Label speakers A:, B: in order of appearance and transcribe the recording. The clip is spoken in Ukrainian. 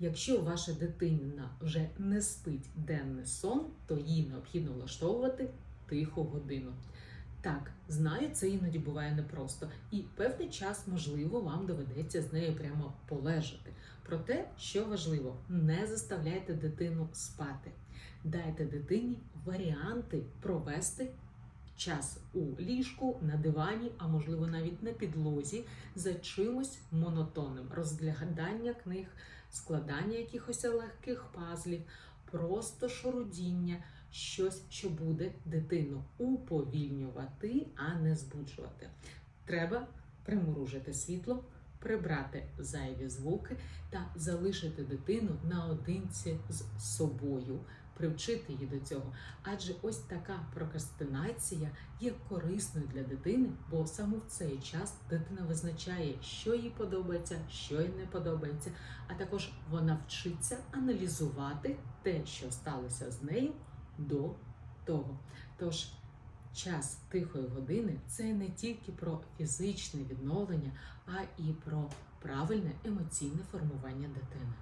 A: Якщо ваша дитина вже не спить денний сон, то їй необхідно влаштовувати тиху годину. Так, знаю, це іноді буває непросто, і певний час, можливо, вам доведеться з нею прямо полежати. Проте, що важливо, не заставляйте дитину спати. Дайте дитині варіанти провести час у ліжку, на дивані, а можливо навіть на підлозі за чимось монотонним. Розглядання книг, складання якихось легких пазлів, просто шурудіння, щось, що буде дитину уповільнювати, а не збуджувати. Треба примружити світло, прибрати зайві звуки та залишити дитину наодинці з собою, привчити її до цього. Адже ось така прокрастинація є корисною для дитини, бо саме в цей час дитина визначає, що їй подобається, що їй не подобається, а також вона вчиться аналізувати те, що сталося з нею до того. Тож час тихої години це не тільки про фізичне відновлення, а і про правильне емоційне формування дитини.